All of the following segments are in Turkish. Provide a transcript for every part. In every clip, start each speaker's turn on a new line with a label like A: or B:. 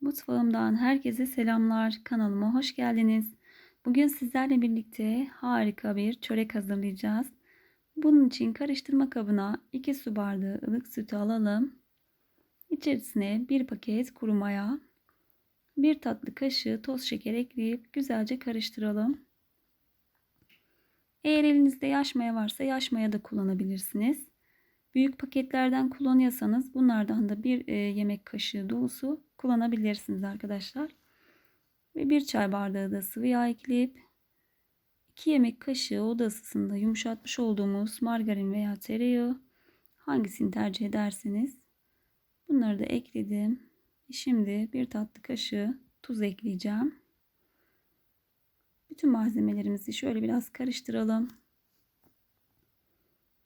A: Mutfağımdan herkese selamlar. Kanalıma hoş geldiniz. Bugün sizlerle birlikte harika bir çörek hazırlayacağız. Bunun için karıştırma kabına 2 su bardağı ılık sütü alalım. İçerisine 1 paket kuru maya, 1 tatlı kaşığı toz şeker ekleyip güzelce karıştıralım. Eğer elinizde yaş maya varsa yaş maya da kullanabilirsiniz. Büyük paketlerden kullanıyorsanız bunlardan da bir e, yemek kaşığı dolusu kullanabilirsiniz arkadaşlar. Ve bir çay bardağı da sıvı yağ ekleyip 2 yemek kaşığı oda ısısında yumuşatmış olduğumuz margarin veya tereyağı hangisini tercih ederseniz bunları da ekledim. Şimdi bir tatlı kaşığı tuz ekleyeceğim. Bütün malzemelerimizi şöyle biraz karıştıralım.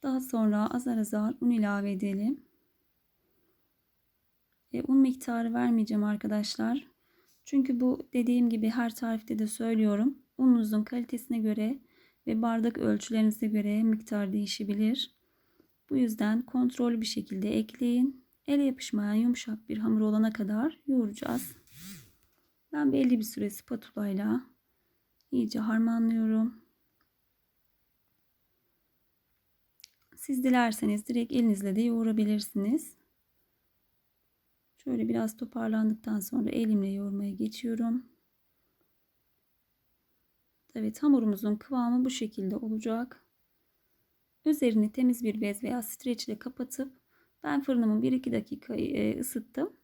A: Daha sonra azar azar un ilave edelim. E, un miktarı vermeyeceğim arkadaşlar. Çünkü bu dediğim gibi her tarifte de söylüyorum. Ununuzun kalitesine göre ve bardak ölçülerinize göre miktar değişebilir. Bu yüzden kontrollü bir şekilde ekleyin. Ele yapışmayan yumuşak bir hamur olana kadar yoğuracağız. Ben belli bir süre spatula ile iyice harmanlıyorum. Siz dilerseniz direkt elinizle de yoğurabilirsiniz. Şöyle biraz toparlandıktan sonra elimle yoğurmaya geçiyorum. Evet hamurumuzun kıvamı bu şekilde olacak. Üzerini temiz bir bez veya streç ile kapatıp ben fırınımı 1-2 dakika e, ısıttım.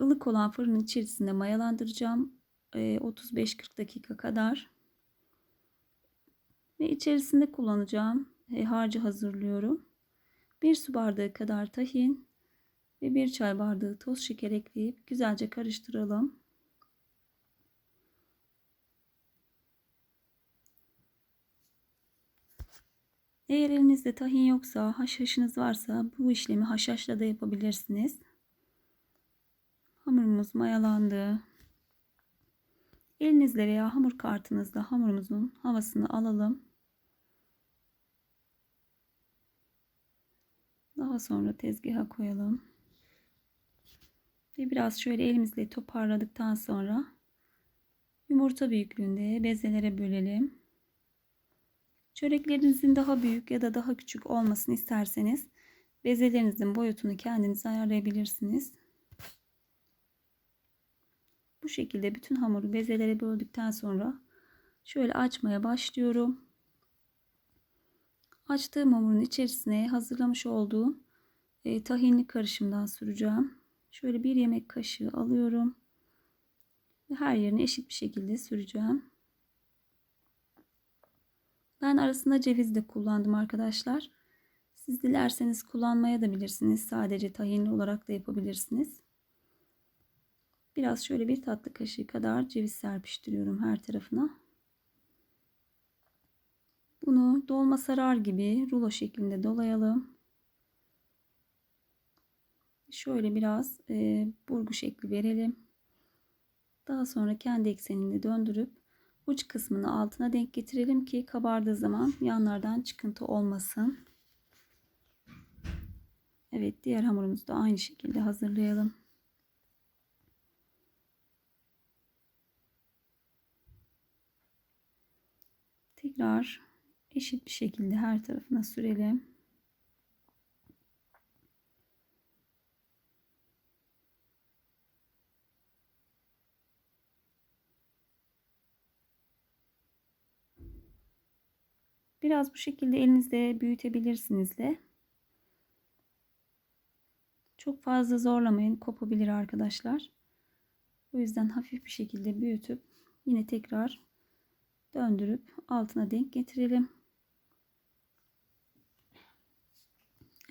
A: Ilık olan fırının içerisinde mayalandıracağım. 35-40 dakika kadar. Ve içerisinde kullanacağım e, harcı hazırlıyorum. 1 su bardağı kadar tahin ve 1 çay bardağı toz şeker ekleyip güzelce karıştıralım. Eğer elinizde tahin yoksa, haşhaşınız varsa bu işlemi haşhaşla da yapabilirsiniz. Hamurumuz mayalandı. Elinizle veya hamur kartınızla hamurumuzun havasını alalım. Daha sonra tezgaha koyalım. Ve biraz şöyle elimizle toparladıktan sonra yumurta büyüklüğünde bezelere bölelim. Çöreklerinizin daha büyük ya da daha küçük olmasını isterseniz bezelerinizin boyutunu kendiniz ayarlayabilirsiniz. Bu şekilde bütün hamuru bezelere böldükten sonra şöyle açmaya başlıyorum. Açtığım hamurun içerisine hazırlamış olduğum e, tahinli karışımdan süreceğim. Şöyle bir yemek kaşığı alıyorum. Ve her yerine eşit bir şekilde süreceğim. Ben arasında ceviz de kullandım arkadaşlar. Siz dilerseniz kullanmaya da bilirsiniz. Sadece tahinli olarak da yapabilirsiniz. Biraz şöyle bir tatlı kaşığı kadar ceviz serpiştiriyorum her tarafına. Bunu dolma sarar gibi rulo şeklinde dolayalım. Şöyle biraz e, burgu şekli verelim. Daha sonra kendi ekseninde döndürüp uç kısmını altına denk getirelim ki kabardığı zaman yanlardan çıkıntı olmasın. Evet diğer hamurumuzu da aynı şekilde hazırlayalım. Tekrar eşit bir şekilde her tarafına sürelim. Biraz bu şekilde elinizde büyütebilirsiniz de. Çok fazla zorlamayın. Kopabilir arkadaşlar. O yüzden hafif bir şekilde büyütüp yine tekrar döndürüp altına denk getirelim.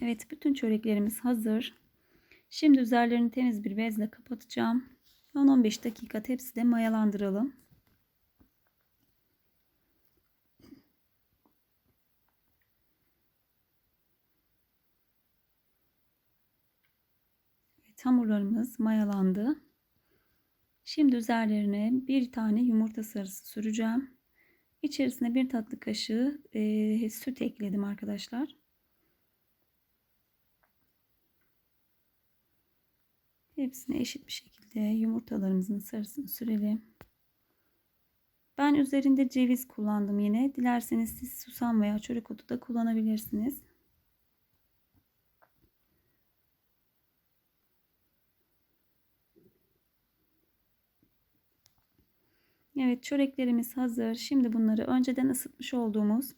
A: Evet bütün çöreklerimiz hazır. Şimdi üzerlerini temiz bir bezle kapatacağım. 10-15 dakika tepside mayalandıralım. Hamurlarımız mayalandı. Şimdi üzerlerine bir tane yumurta sarısı süreceğim. İçerisine bir tatlı kaşığı e, süt ekledim arkadaşlar. Hepsine eşit bir şekilde yumurtalarımızın sarısını sürelim. Ben üzerinde ceviz kullandım yine. Dilerseniz siz susam veya çörek otu da kullanabilirsiniz. Evet çöreklerimiz hazır. Şimdi bunları önceden ısıtmış olduğumuz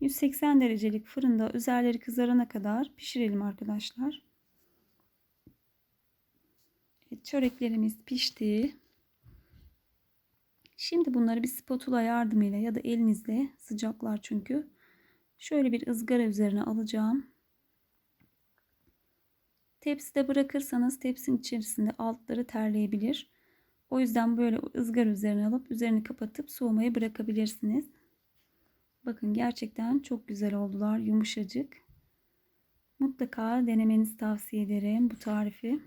A: 180 derecelik fırında üzerleri kızarana kadar pişirelim arkadaşlar. Evet, çöreklerimiz pişti. Şimdi bunları bir spatula yardımıyla ya da elinizle sıcaklar çünkü. Şöyle bir ızgara üzerine alacağım. Tepside bırakırsanız tepsinin içerisinde altları terleyebilir. O yüzden böyle ızgara üzerine alıp üzerini kapatıp soğumaya bırakabilirsiniz. Bakın gerçekten çok güzel oldular. Yumuşacık. Mutlaka denemenizi tavsiye ederim bu tarifi.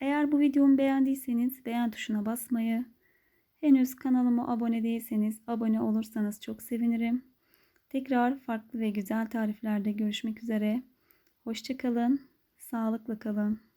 A: Eğer bu videomu beğendiyseniz beğen tuşuna basmayı, henüz kanalıma abone değilseniz abone olursanız çok sevinirim. Tekrar farklı ve güzel tariflerde görüşmek üzere. Hoşçakalın, sağlıkla kalın.